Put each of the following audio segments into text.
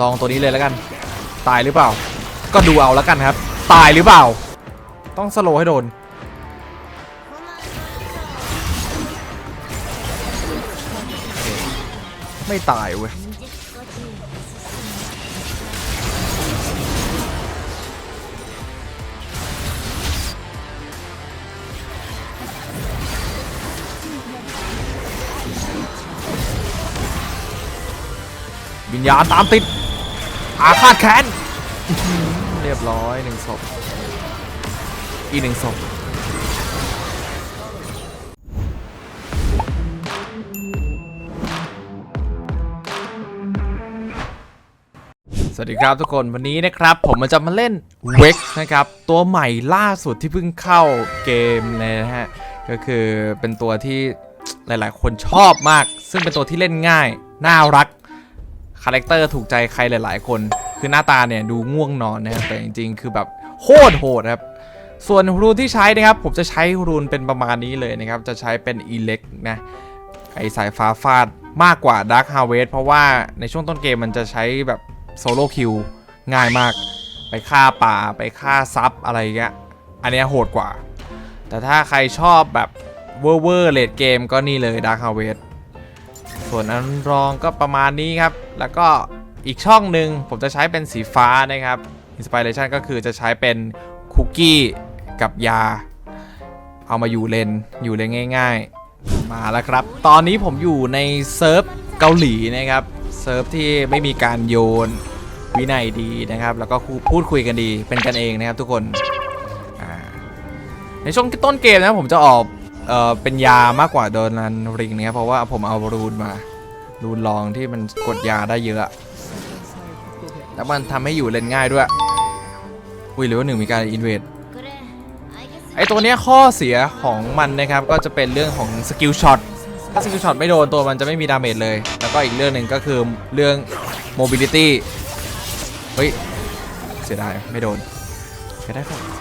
ลองตัวนี้เลยแล้วกัน ตายหรือเปล่า ก็ดูเอาแล้วกันครับ ตายหรือเปล่า ต้องสโลให้โดน ไม่ตายเว้ยวิญญาณตามติด อาฆาตแค้นเรียบร้อยหนึ่งศพอีกหนึ่งศพสวัสดีครับทุกคนวันนี้นะครับ ผมมันจะมาเล่นเวกนะครับ ตัวใหม่ล่าสุดที่เพิ่งเข้าเกมเลยนะฮะ ก็คือเป็นตัวที่หลายๆ คนชอบมาก ซึ่งเป็นตัวที่เล่นง่าย น่ารัก คาแรคเตอร์ถูกใจใครหลาย ๆ คน คือหน้าตาเนี่ยดูง่วงนอนนะครับแต่จริง ๆ คือแบบโคตรโหดครับส่วนรูนที่ใช้นะครับ ผมจะใช้รูนเป็นประมาณนี้เลยนะครับ จะใช้เป็นอิเล็กนะไอสายฟ้าฟาดมากกว่า Dark Harvest เพราะว่าในช่วงต้นเกมมันจะใช้แบบโซโล่คิวง่ายมาก ไปฆ่าป่าไปฆ่าซับอะไรเงี้ยอันนี้โหดกว่า แต่ถ้าใครชอบแบบเวอร์เวอร์เลดเกมก็นี่เลย Dark Harvest ส่วนอันรองก็ประมาณนี้ครับ แล้วก็อีกช่องหนึ่งผมจะใช้เป็นสีฟ้านะครับ Inspiration ก็คือจะใช้เป็นคุกกี้กับยา เอามาอยู่เลนอยู่เลนง่าย ๆ มาแล้วครับ ตอนนี้ผมอยู่ในเซิร์ฟเกาหลีนะครับ เซิร์ฟที่ไม่มีการโยนวินัยดีนะครับ แล้วก็พูดคุยกันดีเป็นกันเองนะครับทุกคน ในช่วงต้นเกมนะผมจะออก เอ่อเป็นยามากกว่าโดนันริงนะครับเพราะว่าผมเอารูนมารูนลองที่มันกดยาได้เยอะแล้วมันทำให้อยู่เล่นง่ายด้วยอุ้ยหรือว่าหนึ่งมีการอินเวดไอตัวเนี้ยข้อเสียของมันนะครับก็จะเป็นเรื่องของสกิลช็อตถ้าสกิลช็อตไม่โดนตัวมันจะไม่มีดาเมจเลย แล้วก็อีกเรื่องหนึ่งก็คือเรื่องโมบิลิตี้เฮ้ยเสียดายไม่โดนใช้ได้ครับ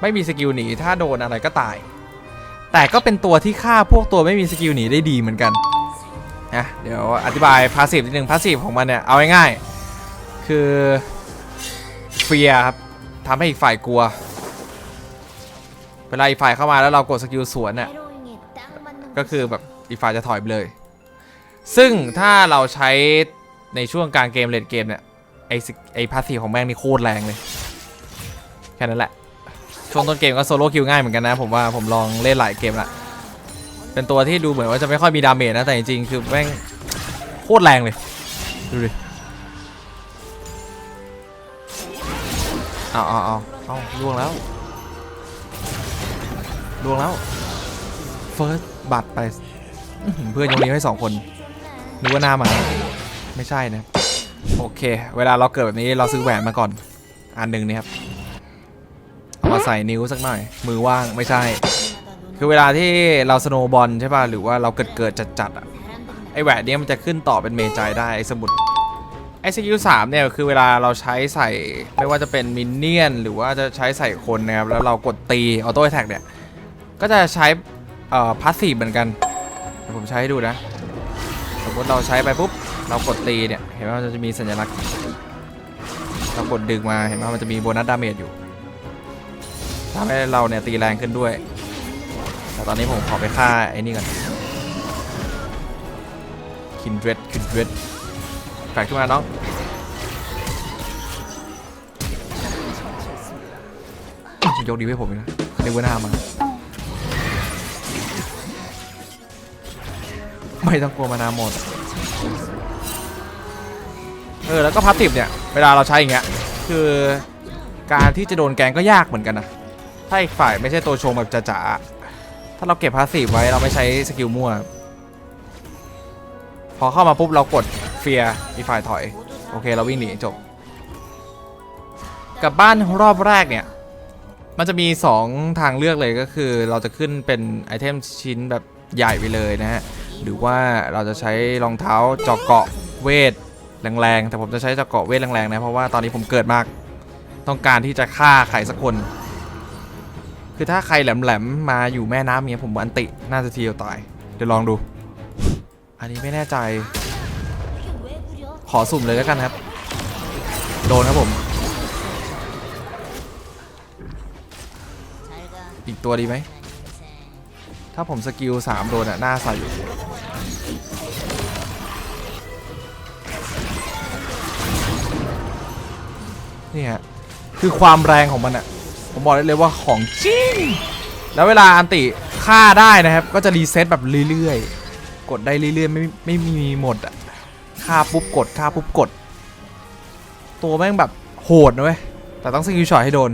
ไม่มีสกิลหนีถ้าโดนอะไรก็ตาย แต่ก็เป็นตัวที่ฆ่าพวกตัวไม่มีสกิลหนีได้ดีเหมือนกันนะเดี๋ยวอธิบายพาสซีฟนิดนึงพาสซีฟของมันเนี่ยเอาง่ายๆคือเฟียครับทำให้อีกฝ่ายกลัว เวลาอีกฝ่ายเข้ามาแล้วเรากดสกิลสวนเนี่ยก็คือแบบอีกฝ่ายจะถอยไปเลย ซึ่งถ้าเราใช้ในช่วงกลางเกมเลนเกมเนี่ยไอสไอพาสซีฟของแม่งนี่โคตรแรงเลย แค่นั้นแหละ ช่วงต้นเกมก็โซโล่คิวง่ายเหมือนกันนะ ผมว่าผมลองเล่นหลายเกมละเป็นตัวที่ดูเหมือนว่าจะไม่ค่อยมีดาเมจนะ แต่จริงๆ คือแม่งโคตรแรงเลย ดูดิเอาเอาเอาเอาล่วงแล้วล่วงแล้วเฟิร์สบัตรไปเพื่อนยกนิ้วให้สองคนนึกว่าหน้าหมาไม่ใช่นะ โอเค เวลาเราเกิดแบบนี้เราซื้อแหวนมาก่อน อันหนึ่งนี่ครับ มาใส่นิ้วสักหน่อย มือว่างไม่ใช่ คือเวลาที่เราสโนว์บอลใช่ป่ะ หรือว่าเราเกิดเกิดจัดจัดๆอะไอแหวนเนี้ยมันจะขึ้นต่อเป็นเมจายได้ไอสมุดไอสกิลสามเนี่ยคือเวลาเราใช้ใส่ไม่ว่าจะเป็นมินเนี่ยน หรือว่าจะใช้ใส่คนนะครับ แล้วเรากดตีออโต้แท็กเนี่ย ก็จะใช้เอ่อพาสซีฟเหมือนกัน ผมใช้ให้ดูนะ สมมติเราใช้ไปปุ๊บ เรากดตีเนี่ย เห็นไหมมันจะมีสัญลักษณ์เรากดดึงมาเห็นไหมมันจะมีโบนัสดาเมจอยู่ ทำให้เราเนี่ยตีแรงขึ้นด้วย แต่ตอนนี้ผมขอไปฆ่าไอ้นี่ก่อนคินเดรดคินเดรดแฝกขึ้นมาน้องยกดีให้ผมอีกนะเรียกว่าหน้ามาไม่ต้องกลัวมานาหมด เออ แล้วก็พาสติฟเนี่ย เวลาเราใช้อย่างเงี้ย คือการที่จะโดนแกงก็ยากเหมือนกันนะ ถ้าอีกฝ่ายไม่ใช่ตัวชงแบบจ๋าๆ ถ้าเราเก็บพาสซีฟไว้เราไม่ใช้สกิลมั่ว พอเข้ามาปุ๊บเรากดเฟียร์อีกฝ่ายถอย โอเคเราวิ่งหนีจบ กับบ้านรอบแรกเนี่ย มันจะมี 2 ทางเลือกเลยก็คือเราจะขึ้นเป็นไอเทมชิ้นแบบใหญ่ไปเลยนะฮะ หรือว่าเราจะใช้รองเท้าเจาะเกาะเวทแรงๆ แต่ผมจะใช้เจาะเกาะเวทแรงๆนะเพราะว่าตอนนี้ผมเกิดมาก ต้องการที่จะฆ่าใครสักคน คือถ้าใครแหลมๆมาอยู่แม่น้ำเงี้ยผมอันติน่าจะทีเดียวตาย เดี๋ยวลองดู อันนี้ไม่แน่ใจ ขอสุ่มเลยแล้วกันครับ โดนครับผม อีกตัวดีไหม ถ้าผมสกิลสามโดนอะหน้าใสอยู่นี่ฮะคือความแรงของมันอะ ผมบอกได้เลยว่าของจริง แล้วเวลาอันติฆ่าได้นะครับ ก็จะรีเซ็ตแบบเรื่อยๆ กดได้เรื่อยๆ ไม่ไม่มีหมดอะฆ่าปุ๊บกดฆ่าปุ๊บกด ตัวแม่งแบบโหดนะเว้ย แต่ต้องสกิลช็อตให้โดน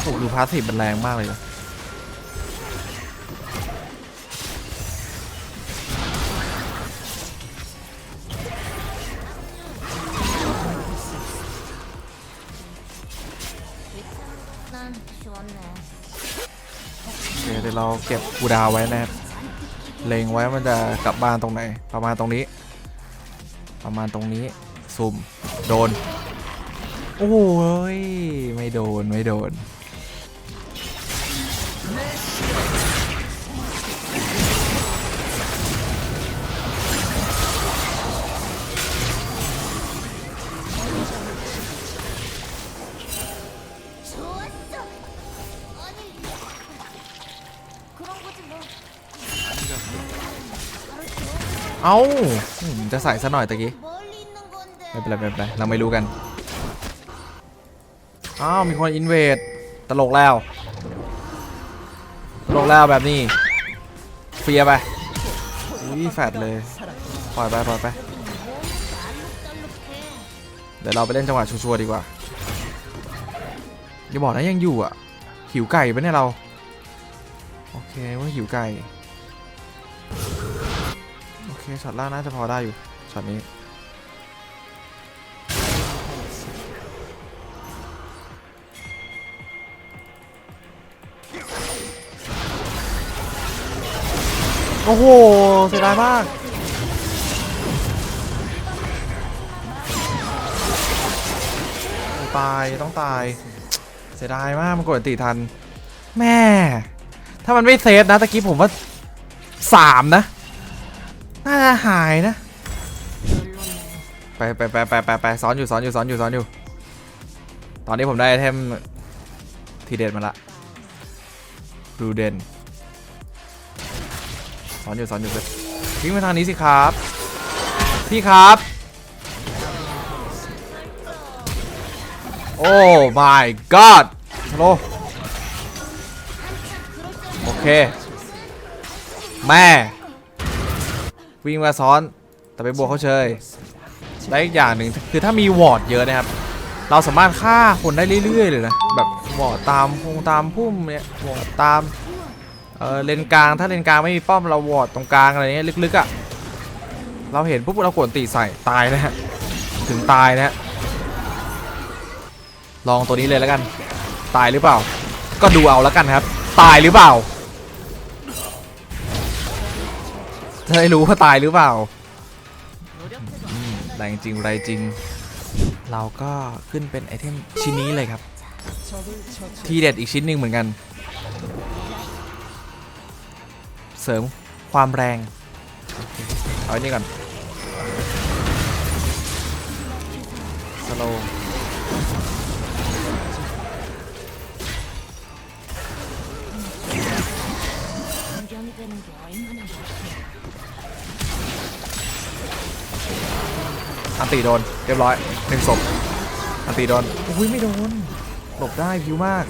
โอ้ดูพาสซีฟมันแรงมากเลยนะ โอเคเดี๋ยวเราเก็บกูดาวไว้นะครับเล็งไว้มันจะกลับบ้านตรงไหน ประมาณตรงนี้ ประมาณตรงนี้ซุ่มโดน โอ้ยไม่โดนไม่โดน เอา้าจะใส่ซะหน่อยตะกี้ไม่เป็นไรไม่เป็นไรเราไม่รู้กันอ้าวมีคนอินเวดตลกแล้วตลกแล้วแบบนี้เฟียไปอุ้ยแฟดเลยปล่อยไปปล่อยไปเดี๋ยวเราไปเล่นจังหวะชัวร์ดีกว่าอย่าบอกนะยังอยู่อะหิวไก่ปะเนี่ยเรา โอเคว่าหิวไก่ ช็อตล่างน่าจะพอได้อยู่ช็อตนี้โอ้โหเสียดายมากตายต้องตาย เสียดายมากมันกดติทัน แม่ ถ้ามันไม่เซฟนะตะกี้ผมว่าสามนะ น่าจะหายนะ ไปไปไปไปไปไปซ้อนอยู่ซ้อนอยู่ซ้อนอยู่ซ้อนอยู่ ตอนนี้ผมได้ไอเทมทีเด็ดมาละรูเดนซ้อนอยู่ซ้อนอยู่เลยวิ่งไปทางนี้สิครับ พี่ครับ โอ้ my god ฮัลโหลโอเค แม่ วิ่งมาซ้อน แต่ไปบวกเขาเฉยและอีกอย่างหนึ่งคือถ้ามีวอร์ดเยอะนะครับ เราสามารถฆ่าคนได้เรื่อยๆเลยนะ แบบวอร์ดตามพงตามพุ่มเนี่ยวอร์ดตามเออเลนกลางถ้าเลนกลางไม่มีป้อมเราวอร์ดตรงกลางอะไรเงี้ยลึกๆอะ่ะเราเห็นปุ๊บเรากดตีใส่ตายนะฮะถึงตายนะฮะลองตัวนี้เลยแล้วกัน ตายหรือเปล่า ก็ดูเอาแล้วกันครับ ตายหรือเปล่า จะได้รู้ว่าตายหรือเปล่าอืมแรงจริงไรจริง เราก็ขึ้นเป็นไอเทมชิ้นนี้เลยครับ ทีเด็ดอีกชิ้นหนึ่งเหมือนกัน เสริมความแรงโอเคเอาอันนี้ก่อนสโล อันตีโดน เรียบร้อยหนึ่งศพอันตีโดนอุ้ยไม่โดนหลบได้พิวมาก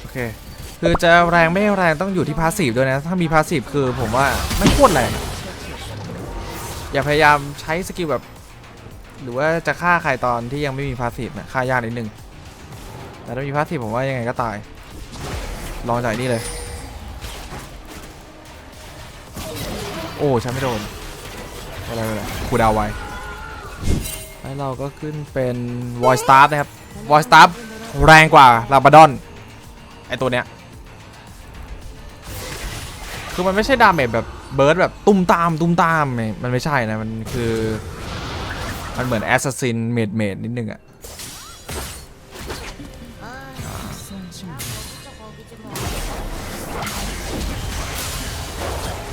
โอเค คือจะแรงไม่แรงต้องอยู่ที่พาสซีฟด้วยนะ ถ้ามีพาสซีฟคือผมว่าไม่โคตรแรงอย่าพยายามใช้สกิลแบบ หรือว่าจะฆ่าใครตอนที่ยังไม่มีพาสซีฟนะฆ่ายากนิดนึงแต่ถ้ามีพาสซีฟผมว่ายังไงก็ตาย ลองจากนี่เลย โอ้ฉันไม่โดนอะไรอะไรคูดาวไว้แล้วเราก็ขึ้นเป็นวอยสตาร์นะครับวอยสตาร์แรงกว่าลาบาดอนไอตัวเนี้ยคือมันไม่ใช่ดาเมจแบบเบิร์ดแบบตุ้มตามตุ้มตามมันไม่ใช่นะ มันคือ มันเหมือนแอสซัสซินเมดเมดนิดนึงอะ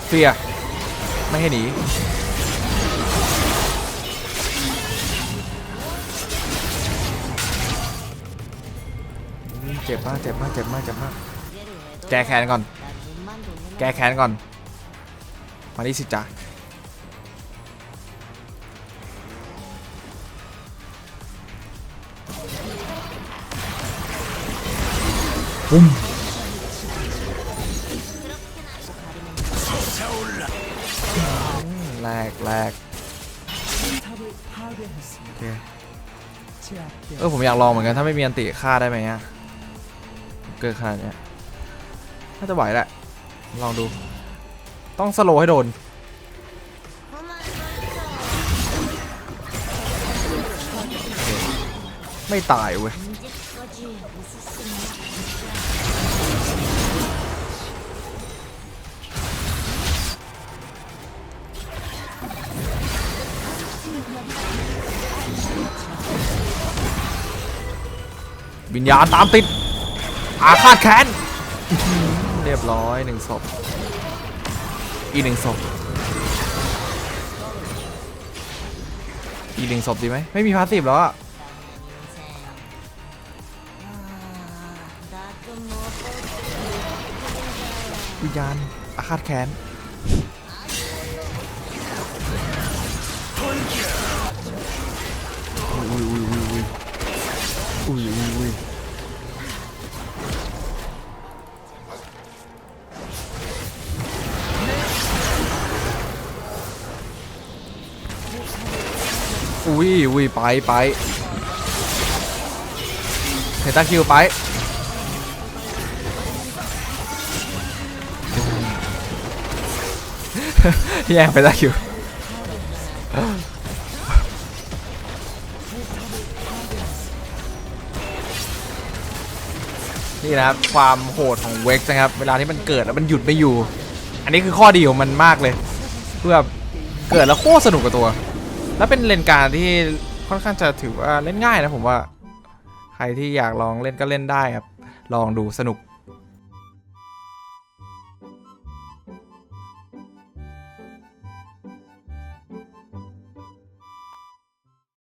เฟีย ไม่ให้หนีเจ็บมากเจ็บมากเจ็บมากเจ็บมาก แก้แค้นก่อน แก้แค้นก่อน มาดิสิจ๊ะปุ้ม เออผมอยากลองเหมือนกันถ้าไม่มีอันติฆ่าได้ไหมอะเกิดขนาดเนี้ยน่าจะไหวแหละลองดู ต้องสโลให้โดนไม่ตายเว้ย วิญญาณตามติด อาฆาตแค้นเรียบร้อยหนึ่งศพ อีหนึ่งศพ อีหนึ่งศพดีไหม ไม่มีพาสซีฟแล้ววิญญาณอาฆาตแค้นอุ้ยอุ้ยอุ้ยอุ้ยอุ้ย อุ้ยอุ้ยไปไปเฮต้าคิวไปแย่งไปได้อยู่นี่นะครับความโหดของเว็กซ์นะครับ เวลาที่มันเกิดแล้วมันหยุดไม่อยู่ อันนี้คือข้อดีของมันมากเลย เพื่อเกิดแล้วโคตรสนุกกับตัว แล้วเป็นเลนการที่ค่อนข้างจะถือว่าเล่นง่ายนะผมว่า ใครที่อยากลองเล่นก็เล่นได้ครับ ลองดูสนุก